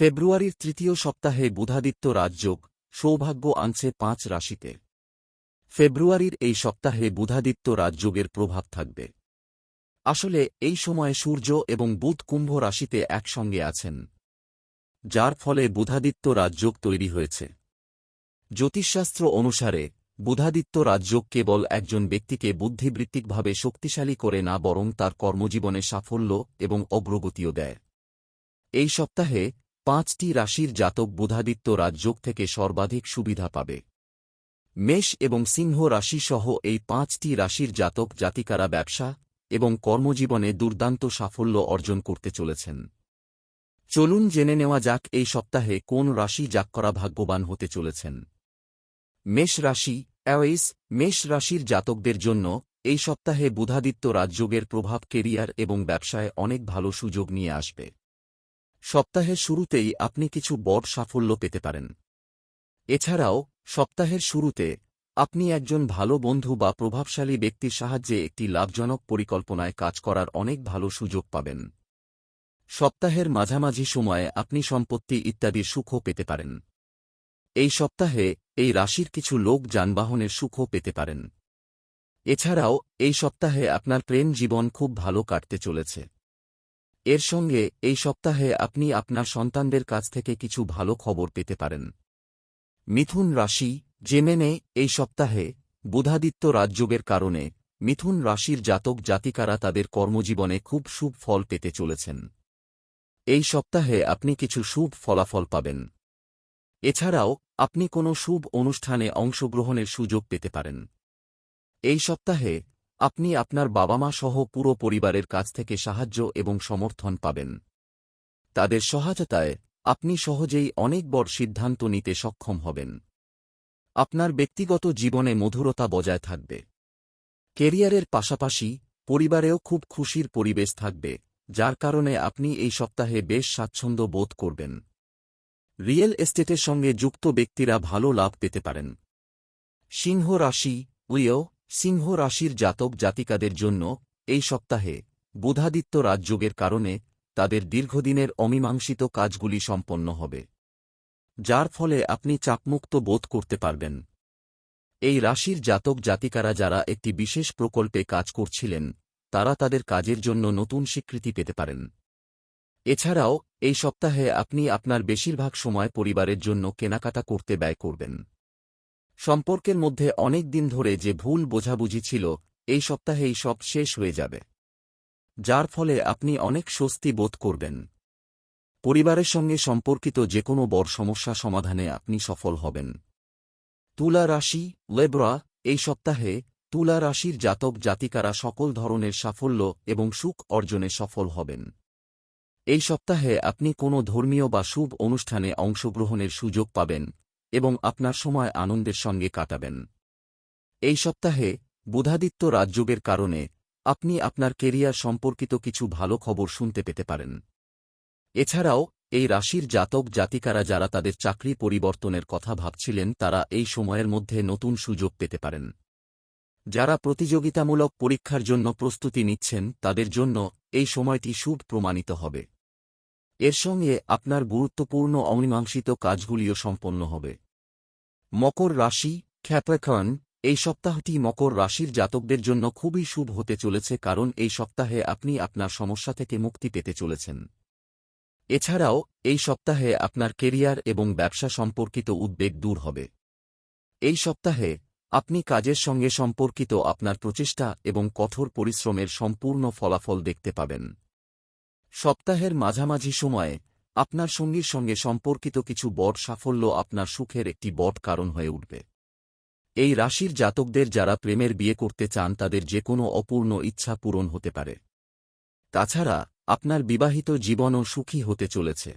ফেব্রুয়ারির তৃতীয় সপ্তাহে বুধাদিত্য রাজযোগ, সৌভাগ্য আনছে পাঁচ রাশিতে। ফেব্রুয়ারির এই সপ্তাহে বুধাদিত্য রাজযোগের প্রভাব থাকবে। আসলে, এই সময়ে সূর্য এবং বুধ কুম্ভ রাশিতে একসঙ্গে আছেন। যার ফলে বুধাদিত্য রাজযোগ তৈরি হয়েছে। জ্যোতিষশাস্ত্র অনুসারে, বুধাদিত্য রাজযোগ কেবল একজন ব্যক্তিকে বুদ্ধিবৃত্তিকভাবে শক্তিশালী করে না বরং তার কর্মজীবনে সাফল্য এবং অগ্রগতিও দেয়। এই সপ্তাহে পাঁচটি রাশির জাতক বুধাদিত্য রাজযোগ থেকে সর্বাধিক সুবিধা পাবে। মেষ এবং সিংহ রাশিসহ এই পাঁচটি রাশির জাতক জাতিকারা ব্যবসা এবং কর্মজীবনে দুর্দান্ত সাফল্য অর্জন করতে চলেছেন। চলুন জেনে নেওয়া যাক এই সপ্তাহে কোন রাশি যাক করা ভাগ্যবান হতে চলেছেন। মেষ রাশি, অ্যাওয়েস, মেষ রাশির জাতকদের জন্য এই সপ্তাহে বুধাদিত্য রাজযোগের প্রভাব কেরিয়ার এবং ব্যবসায় অনেক ভালো সুযোগ নিয়ে আসবে। সপ্তাহের শুরুতেই আপনি কিছু বড় সাফল্য পেতে পারেন। এছাড়াও, সপ্তাহের শুরুতে আপনি একজন ভালো বন্ধু বা প্রভাবশালী ব্যক্তির সাহায্যে একটি লাভজনক পরিকল্পনায় কাজ করার অনেক ভালো সুযোগ পাবেন। সপ্তাহের মাঝামাঝি সময়ে আপনি সম্পত্তি ইত্যাদির সুখও পেতে পারেন। এই সপ্তাহে এই রাশির কিছু লোক যানবাহনের সুখও পেতে পারেন। এছাড়াও, এই সপ্তাহে আপনার প্রেম জীবন খুব ভালো কাটতে চলেছে। এর সঙ্গে, এই সপ্তাহে আপনি আপনার সন্তানদের কাছ থেকে কিছু ভালো খবর পেতে পারেন। মিথুন রাশি জেমেনে এই সপ্তাহে, বুধাদিত্য রাজযোগের কারণে, মিথুন রাশির জাতক জাতিকারা তাদের কর্মজীবনে খুব শুভ ফল পেতে চলেছেন। এই সপ্তাহে আপনি কিছু শুভ ফলাফল পাবেন। এছাড়াও, আপনি কোনো শুভ অনুষ্ঠানে অংশগ্রহণের সুযোগ পেতে পারেন। এই সপ্তাহে আপনি আপনার বাবা মা সহ পুরো পরিবারের কাছ থেকে সাহায্য এবং সমর্থন পাবেন। তাদের সহায়তায় আপনি সহজেই অনেক বড় সিদ্ধান্ত নিতে সক্ষম হবেন। আপনার ব্যক্তিগত জীবনে মধুরতা বজায় থাকবে। কেরিয়ারের পাশাপাশি পরিবারেও খুব খুশির পরিবেশ থাকবে, যার কারণে আপনি এই সপ্তাহে বেশ স্বাচ্ছন্দ্য বোধ করবেন। রিয়েল এস্টেটের সঙ্গে যুক্ত ব্যক্তিরা ভালো লাভ পেতে পারেন। সিংহ রাশি, উইও সিংহ রাশির জাতক জাতিকাদের জন্য এই সপ্তাহে বুধাদিত্য রাজযোগের কারণে তাদের দীর্ঘদিনের অমীমাংসিত কাজগুলি সম্পন্ন হবে, যার ফলে আপনি চাপমুক্ত বোধ করতে পারবেন। এই রাশির জাতক জাতিকারা যারা একটি বিশেষ প্রকল্পে কাজ করছিলেন, তারা তাদের কাজের জন্য নতুন স্বীকৃতি পেতে পারেন। এছাড়াও, এই সপ্তাহে আপনি আপনার বেশিরভাগ সময় পরিবারের জন্য কেনাকাটা করতে ব্যয় করবেন। সম্পর্কের মধ্যে অনেক দিন ধরে যে ভুল বোঝাবুঝি ছিল, এই সপ্তাহেই সব শেষ হয়ে যাবে। যার ফলে আপনি অনেক স্বস্তি বোধ করবেন। পরিবারের সঙ্গে সম্পর্কিত যে কোনো বড় সমস্যা সমাধানে আপনি সফল হবেন। তুলা রাশি, লেব্রা, এই সপ্তাহে তুলা রাশির জাতক জাতিকারা সকল ধরনের সাফল্য এবং সুখ অর্জনে সফল হবেন। এই সপ্তাহে আপনি কোনো ধর্মীয় বা শুভ অনুষ্ঠানে অংশগ্রহণের সুযোগ পাবেন। এবং আপনার সময় আনন্দের সঙ্গে কাটাবেন। এই সপ্তাহে বুধাদিত্য রাজযোগের কারণে আপনি আপনার কেরিয়ার সম্পর্কিত কিছু ভালো খবর শুনতে পেতে পারেন। এছাড়াও, এই রাশির জাতক জাতিকারা যারা তাদের চাকরি পরিবর্তনের কথা ভাবছিলেন, তারা এই সময়ের মধ্যে নতুন সুযোগ পেতে পারেন। যারা প্রতিযোগিতামূলক পরীক্ষার জন্য প্রস্তুতি নিচ্ছেন, তাদের জন্য এই সময়টি শুভ প্রমাণিত হবে। এর সঙ্গে আপনার গুরুত্বপূর্ণ অমীমাংসিত কাজগুলিও সম্পন্ন হবে। মকর রাশি খ্যাপাখন এই সপ্তাহটি মকর রাশির জাতকদের জন্য খুবই শুভ হতে চলেছে কারণ এই সপ্তাহে আপনি আপনার সমস্যা থেকে মুক্তি পেতে চলেছেন। এছাড়াও, এই সপ্তাহে আপনার কেরিয়ার এবং ব্যবসা সম্পর্কিত উদ্বেগ দূর হবে। এই সপ্তাহে, আপনি কাজের সঙ্গে সম্পর্কিত আপনার প্রচেষ্টা এবং কঠোর পরিশ্রমের সম্পূর্ণ ফলাফল দেখতে পাবেন। সপ্তাহের মাঝামাঝি সময়ে, আপনার সঙ্গীর সঙ্গে সম্পর্কিত কিছু বট সাফল্য আপনার সুখের একটি বট কারণ হয়ে উঠবে। এই রাশির জাতকদের যারা প্রেমের বিয়ে করতে চান তাদের যে কোনো অপূর্ণ ইচ্ছা পূরণ হতে পারে। তাছাড়া, আপনার বিবাহিত জীবনও সুখী হতে চলেছে।